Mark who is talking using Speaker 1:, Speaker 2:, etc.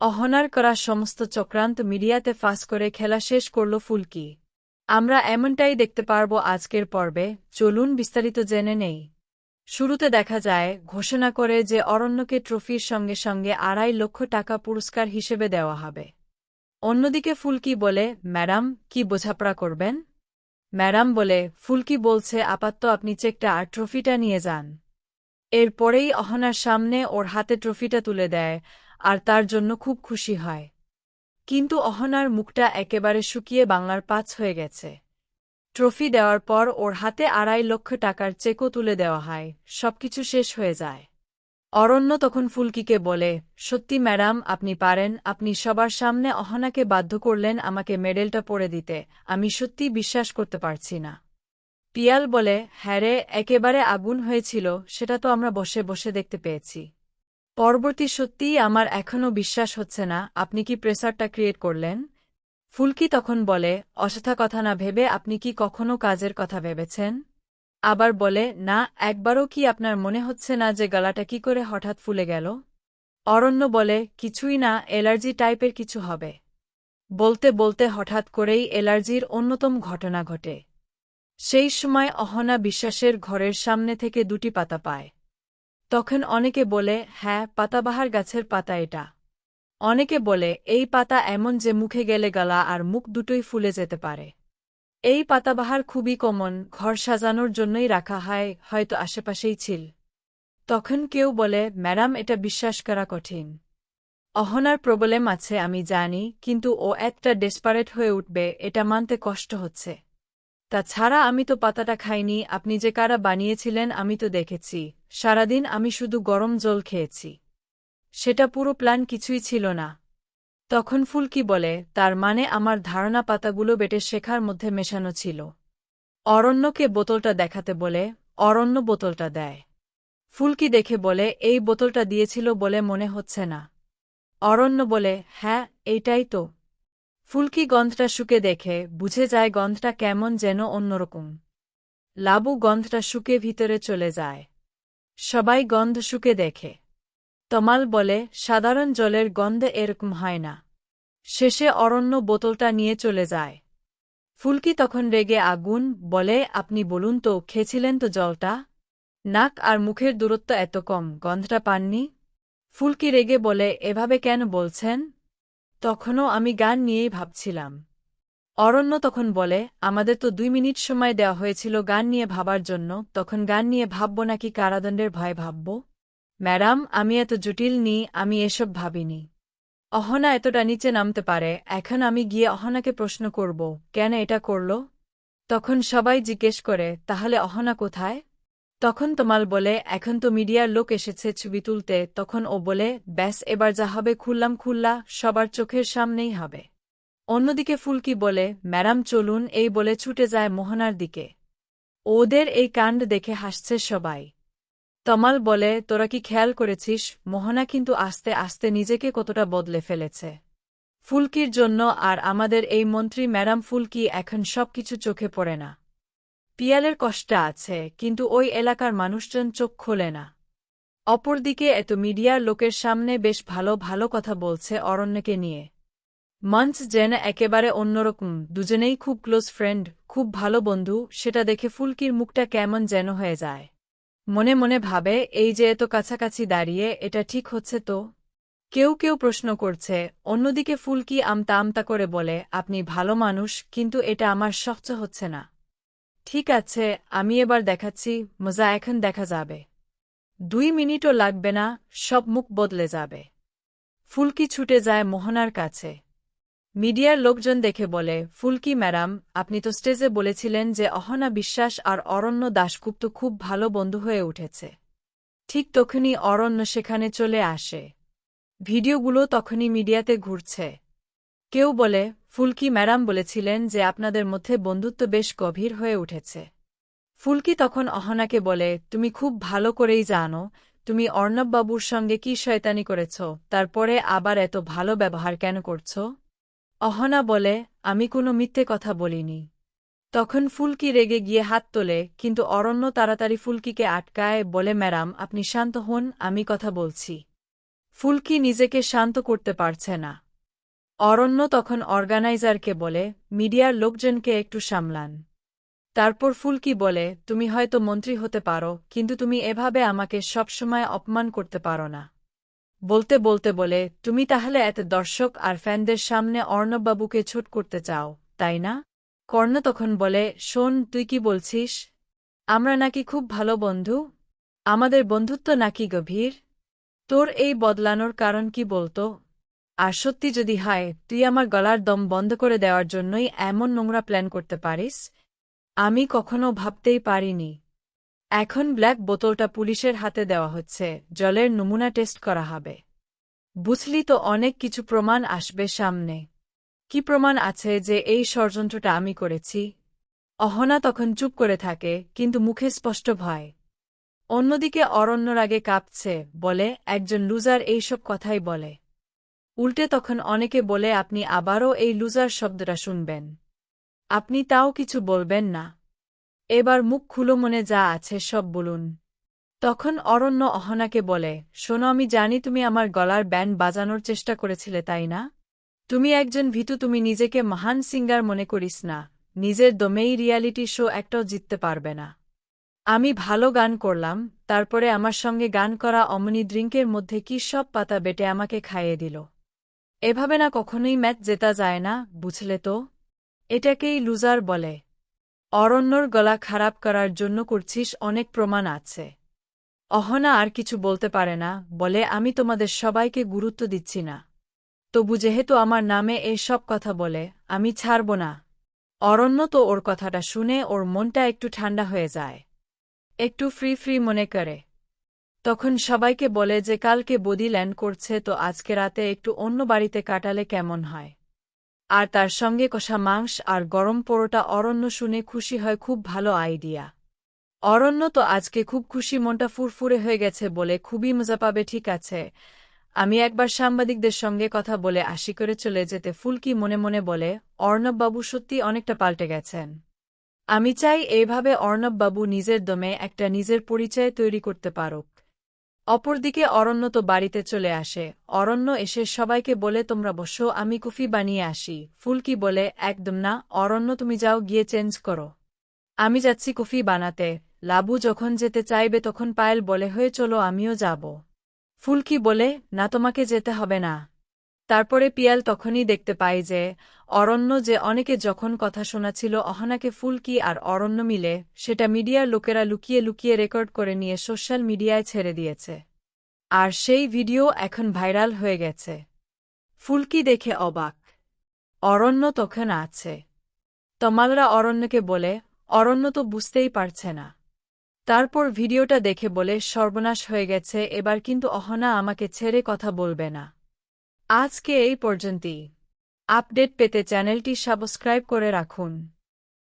Speaker 1: অহনার করা সমস্ত চক্রান্ত মিডিয়াতে ফাঁস করে খেলা শেষ করল ফুলকি। আমরা এমনটাই দেখতে পারব আজকের পর্বে, চলুন বিস্তারিত জেনে নেই। শুরুতে দেখা যায়, ঘোষণা করে যে অরণ্যকে ট্রফির সঙ্গে সঙ্গে আড়াই লক্ষ টাকা পুরস্কার হিসেবে দেওয়া হবে। অন্যদিকে ফুলকি বলে, ম্যাডাম, কি বোঝাপড়া করবেন? ম্যাডাম, বলে, ফুলকি বলছে, আপাতত আপনি চেকটা আর ট্রফিটা নিয়ে যান। এরপরেই অহনার সামনে ওর হাতে ট্রফিটা তুলে দেয় আর তার জন্য খুব খুশি হয়। কিন্তু অহনার মুখটা একেবারে শুকিয়ে বাংলার পাঁচ হয়ে গেছে। ট্রফি দেওয়ার পর ওর হাতে আড়াই লক্ষ টাকার চেকও তুলে দেওয়া হয়, সবকিছু শেষ হয়ে যায়। অরণ্য তখন ফুলকিকে বলে, সত্যি ম্যাডাম, আপনি পারেন, আপনি সবার সামনে অহনাকে বাধ্য করলেন আমাকে মেডেলটা পরে দিতে, আমি সত্যি বিশ্বাস করতে পারছি না। পিয়াল বলে হ্যারে একেবারে আগুন হয়েছিল, সেটা তো আমরা বসে বসে দেখতে পেয়েছি। পরবর্তী সত্যিই আমার এখনও বিশ্বাস হচ্ছে না, আপনি কি প্রেসারটা ক্রিয়েট করলেন? ফুলকি তখন বলে অসথা কথা না ভেবে আপনি কি কখনো কাজের কথা ভেবেছেন? আবার বলে, না, একবারও কি আপনার মনে হচ্ছে না যে গলাটা কি করে হঠাৎ ফুলে গেল? অরণ্য বলে, কিছুই না, এলার্জি টাইপের কিছু হবে। বলতে বলতে হঠাৎ করেই এলার্জির অন্যতম ঘটনা ঘটে। সেই সময় অহনা বিশ্বাসের ঘরের সামনে থেকে দুটি পাতা পায়। তখন অনেকে বলে হ্যাঁ পাতাবাহার গাছের পাতা এটা। অনেকে বলে, এই পাতা এমন যে মুখে গেলে গলা আর মুখ দুটোই ফুলে যেতে পারে। এই পাতাবাহার খুবই কমন, ঘর সাজানোর জন্যই রাখা হয়, হয়তো আশেপাশেই ছিল। তখন কেউ বলে, ম্যাডাম, এটা বিশ্বাস করা কঠিন। অহনার প্রবলেম আছে, আমি জানি, কিন্তু ও একটা ডেসপারেট হয়ে উঠবে, এটা মানতে কষ্ট হচ্ছে। তাছাড়া আমি তো পাতাটা খাইনি, আপনি যে কারা বানিয়েছিলেন আমি তো দেখেছি। সারাদিন আমি শুধু গরম জল খেয়েছি। সেটা পুরো প্ল্যান কিছুই ছিল না। তখন ফুলকি বলে, তার মানে আমার ধারণা পাতাগুলো বেটে শেখার মধ্যে মেশানো ছিল। অরণ্যকে বোতলটা দেখাতে বলে, অরণ্য বোতলটা দেয়। ফুলকি দেখে বলে, এই বোতলটা দিয়েছিল বলে মনে হচ্ছে না। অরণ্য বলে হ্যাঁ এইটাই তো। ফুলকি গন্ধটা শুকে দেখে, বুঝে যায় গন্ধটা কেমন যেন অন্যরকম। লাবু গন্ধটা শুকে ভিতরে চলে যায়। সবাই গন্ধ শুকে দেখে। তমাল বলে, সাধারণ জলের গন্ধ এরকম হয় না। শেষে অরণ্য বোতলটা নিয়ে চলে যায়। ফুলকি তখন রেগে আগুন বলে, আপনি বলুন তো, খেয়েছিলেন তো জলটা? নাক আর মুখের দূরত্ব এত কম, গন্ধটা পাননি? ফুলকি রেগে বলে, এভাবে কেন বলছেন? তখনও আমি গান নিয়েই ভাবছিলাম। অরণ্য তখন বলে, আমাদের তো দুই মিনিট সময় দেওয়া হয়েছিল গান নিয়ে ভাবার জন্য, তখন গান নিয়ে ভাবব নাকি কারাদণ্ডের ভয় ভাবব? ম্যাডাম, আমি এত জটিল নি, আমি এসব ভাবিনি। অহনা এতটা নিচে নামতে পারে, এখন আমি গিয়ে অহনাকে প্রশ্ন করব, কেন এটা করল? তখন সবাই জিজ্ঞেস করে, তাহলে অহনা কোথায়? তখন তোমাল বলে, এখন তো মিডিয়ার লোক এসেছে ছবি তুলতে। তখন ও বলে, ব্যাস, এবার যা হবে খুললাম খুল্লা, সবার চোখের সামনেই হবে। অন্যদিকে ফুলকি বলে, ম্যাডাম, চলুন। এই বলে ছুটে যায় মোহনার দিকে। ওদের এই কাণ্ড দেখে হাসছে সবাই। তমাল বলে, তোরা কি খেয়াল করেছিস? মোহনা কিন্তু আস্তে আস্তে নিজেকে কতটা বদলে ফেলেছে। ফুলকির জন্য আর আমাদের এই মন্ত্রী ম্যাডাম ফুলকি এখন সবকিছু চোখে পড়ে না। পিয়ালের কষ্ট আছে, কিন্তু ওই এলাকার মানুষজন চোখ খোলে না। অপরদিকে এত মিডিয়ার লোকের সামনে বেশ ভালো ভালো কথা বলছে অরণ্যকে নিয়ে। মঞ্চ যেন একেবারে অন্যরকম, দুজনেই খুব ক্লোজ ফ্রেন্ড, খুব ভালো বন্ধু, সেটা দেখে ফুলকির মুখটা কেমন যেন হয়ে যায়। মনে মনে ভাবে, এই যে এত কাছাকাছি দাঁড়িয়ে, এটা ঠিক হচ্ছে তো? কেউ কেউ প্রশ্ন করছে, অন্যদিকে ফুলকি আমতা আমতা করে বলে, আপনি ভালো মানুষ, কিন্তু এটা আমার সহ্য হচ্ছে না। ঠিক আছে, আমি এবার দেখাচ্ছি, মজা এখন দেখা যাবে। দুই মিনিটও লাগবে না, সব মুখ বদলে যাবে। ফুলকি ছুটে যায় মোহনার কাছে। মিডিয়ার লোকজন দেখে বলে, ফুলকি ম্যাডাম, আপনি তো স্টেজে বলেছিলেন যে অহনা বিশ্বাস আর অরণ্য দাশগুপ্ত খুব ভালো বন্ধু হয়ে উঠেছে। ঠিক তখনই অরণ্য সেখানে চলে আসে। ভিডিওগুলো তখনই মিডিয়াতে ঘুরছে। কেউ বলে ফুলকি ম্যাডাম বলেছিলেন যে আপনাদের মধ্যে বন্ধুত্ব বেশ গভীর হয়ে উঠেছে। ফুলকি তখন অহনাকে বলে, তুমি খুব ভালো করেই জানো, তুমি অর্ণববাবুর সঙ্গে কি শয়তানি করেছ, তারপরে আবার এত ভালো ব্যবহার কেন করছ? অহনা বলে, আমি কোনো মিথ্যে কথা বলিনি। তখন ফুলকি রেগে গিয়ে হাত তোলে, কিন্তু অরণ্য তাড়াতাড়ি ফুলকিকে আটকায়, বলে, ম্যাডাম, আপনি শান্ত হন, আমি কথা বলছি। ফুলকি নিজেকে শান্ত করতে পারছে না। অরণ্য তখন অর্গানাইজারকে বলে, মিডিয়ার লোকজনকে একটু সামলান। তারপর ফুলকি বলে, তুমি হয়তো মন্ত্রী হতে পারো, কিন্তু তুমি এভাবে আমাকে সবসময় অপমান করতে পারো না। বলতে বলতে বলে, তুমি তাহলে এত দর্শক আর ফ্যানদের সামনে অর্ণববাবুকে ছুট করতে চাও, তাই না? কর্ণ তখন বলে, শোন, তুই কি বলছিস? আমরা নাকি খুব ভালো বন্ধু। আমাদের বন্ধুত্ব নাকি গভীর? তোর এই বদলানোর কারণ কি বলতো? আর সত্যি যদি হয়, তুই আমার গলার দম বন্ধ করে দেওয়ার জন্যই এমন নোংরা প্ল্যান করতে পারিস? আমি কখনো ভাবতেই পারিনি। এখন ব্ল্যাক বোতলটা পুলিশের হাতে দেওয়া হচ্ছে, জলের নমুনা টেস্ট করা হবে। বুঝলি তো অনেক কিছু প্রমাণ আসবে সামনে। কি প্রমাণ আছে যে এই ষড়যন্ত্রটা আমি করেছি? অহনা তখন চুপ করে থাকে, কিন্তু মুখে স্পষ্ট ভয়। অন্যদিকে অরণ্যর আগে কাঁপছে, বলে, একজন লুজার এইসব কথাই বলে। উল্টে তখন অনেকে বলে, আপনি আবারও এই লুজার শব্দটা শুনবেন। আপনি তাও কিছু বলবেন না। এবার মুখ খুলো, মনে যা আছে সব বলুন। তখন অরণ্য অহনাকে বলে, শোনো, আমি জানি তুমি আমার গলার ব্যান্ড বাজানোর চেষ্টা করেছিলে, তাই না? তুমি একজন ভীতু, তুমি নিজেকে মহান সিঙ্গার মনে করিস না। নিজের দমেই রিয়ালিটি শো একটাও জিততে পারবে না। আমি ভালো গান করলাম, তারপরে আমার সঙ্গে গান করা অমনি ড্রিঙ্কের মধ্যে কি সব পাতা বেটে আমাকে খাইয়ে দিল। এভাবে না কখনোই ম্যাচ জেতা যায় না, বুঝলে তো? এটাকেই লুজার বলে। অরণ্যর গলা খারাপ করার জন্য করছিস অনেক প্রমাণ আছে। অহনা আর কিছু বলতে পারে না, বলে, আমি তোমাদের সবাইকে গুরুত্ব দিচ্ছি না। তবু যেহেতু আমার নামে এই সব কথা বলে, আমি ছাড়ব না। অরণ্য তো ওর কথাটা শুনে ওর মনটা একটু ঠান্ডা হয়ে যায়। একটু ফ্রি ফ্রি মনে করে। তখন সবাইকে বলে যে কালকে বদি ল্যান্ড করছে তো আজকে রাতে একটু অন্য বাড়িতে কাটালে কেমন হয়। আর তার সঙ্গে কষা মাংস আর গরম পোড়োটা অরণ্য শুনে খুশি হয় খুব ভালো আইডিয়া। অরণ্য তো আজকে খুব খুশি মনটা ফুরফুরে হয়ে গেছে বলে খুবই মজা পাবে, ঠিক আছে। আমি একবার সাংবাদিকদের সঙ্গে কথা বলে আশি করে চলে যেতে ফুলকি মনে মনে বলে, অর্ণববাবু সত্যি অনেকটা পাল্টে গেছেন। আমি চাই এইভাবে অর্ণববাবু নিজের দমে একটা নিজের পরিচয় তৈরি করতে পারুক। অপরদিকে অরণ্য তো বাড়িতে চলে আসে। অরণ্য এসে সবাইকে বলে, তোমরা বসো, আমি কুফি বানিয়ে আসি। ফুলকি বলে, একদম না, অরণ্য তুমি যাও, গিয়ে চেঞ্জ করো। আমি যাচ্ছি কুফি বানাতে। লাবু যখন যেতে চাইবে তখন পায়েল বলে, হয়ে চলো, আমিও যাব। ফুলকি বলে, না, তোমাকে যেতে হবে না। তারপরে পিয়াল তখনই দেখতে পায় যে, অরণ্য যে অনেকে যখন কথা শোনাছিল অহনাকে ফুলকি আর অরণ্য মিলে, সেটা মিডিয়ার লোকেরা লুকিয়ে লুকিয়ে রেকর্ড করে নিয়ে সোশ্যাল মিডিয়ায় ছেড়ে দিয়েছে। আর সেই ভিডিও এখন ভাইরাল হয়ে গেছে। ফুলকি দেখে অবাক। অরণ্য তখন আছে। তমালরা অরণ্যকে বলে, অরণ্য তো বুঝতেই পারছে না। তারপর ভিডিওটা দেখে বলে, সর্বনাশ হয়ে গেছে, এবার কিন্তু অহনা আমাকে ছেড়ে কথা বলবে না। আজকে এই পর্যন্তই। আপডেট পেতে চ্যানেলটি সাবস্ক্রাইব করে রাখুন।